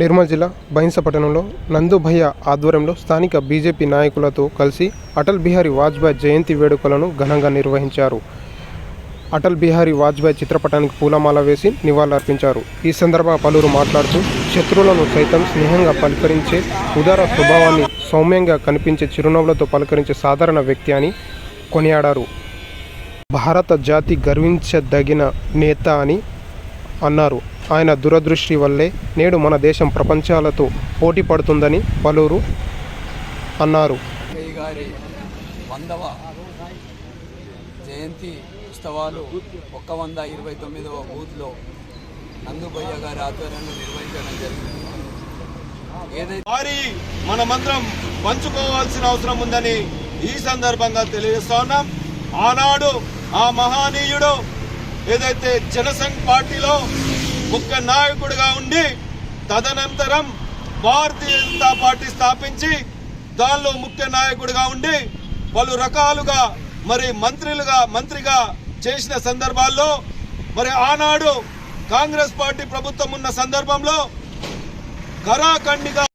నిర్మల్ జిల్లా బహింస పట్టణంలో నందుభయ్య ఆధ్వర్యంలో స్థానిక బీజేపీ నాయకులతో కలిసి అటల్ బిహారీ వాజ్పేయి జయంతి వేడుకలను ఘనంగా నిర్వహించారు. అటల్ బిహారీ వాజ్పేయి చిత్రపటానికి పూలమాల వేసి నివాళులర్పించారు. ఈ సందర్భంగా పలువురు మాట్లాడుతూ శత్రువులను సైతం స్నేహంగా పలకరించే ఉదార స్వభావాన్ని సౌమ్యంగా కనిపించే చిరునవ్వులతో పలకరించే సాధారణ వ్యక్తి అని కొనియాడారు. భారత జాతి గర్వించదగిన నేత అని అన్నారు. ఆయన దురదృష్టి వల్లే నేడు మన దేశం ప్రపంచాలతో పోటీ పడుతుందని పలువురు అన్నారు. వందవ జయంతి ఉత్సవాలు ఒక్క వంద ఇరవై తొమ్మిదవ బూత్లో నందుబయ్య గారి ఆధ్వర్యంలో నిర్వహించడం జరిగింది. ఏదైతే వారి మనమందరం పంచుకోవాల్సిన అవసరం ఉందని ఈ సందర్భంగా తెలియజేస్తా ఉన్నాం. ఆనాడు ఆ మహానీయుడు ఏదైతే జనసంఘ్ పార్టీలో ముఖ్య నాయకుడిగా ఉండి తదనంతరం భారతీయ జనతా పార్టీ స్థాపించి దానిలో ముఖ్య నాయకుడిగా ఉండి పలు రకాలుగా మరి మంత్రులుగా మంత్రిగా చేసిన సందర్భాల్లో మరి ఆనాడు కాంగ్రెస్ పార్టీ ప్రభుత్వం ఉన్న సందర్భంలో కరాఖండిగా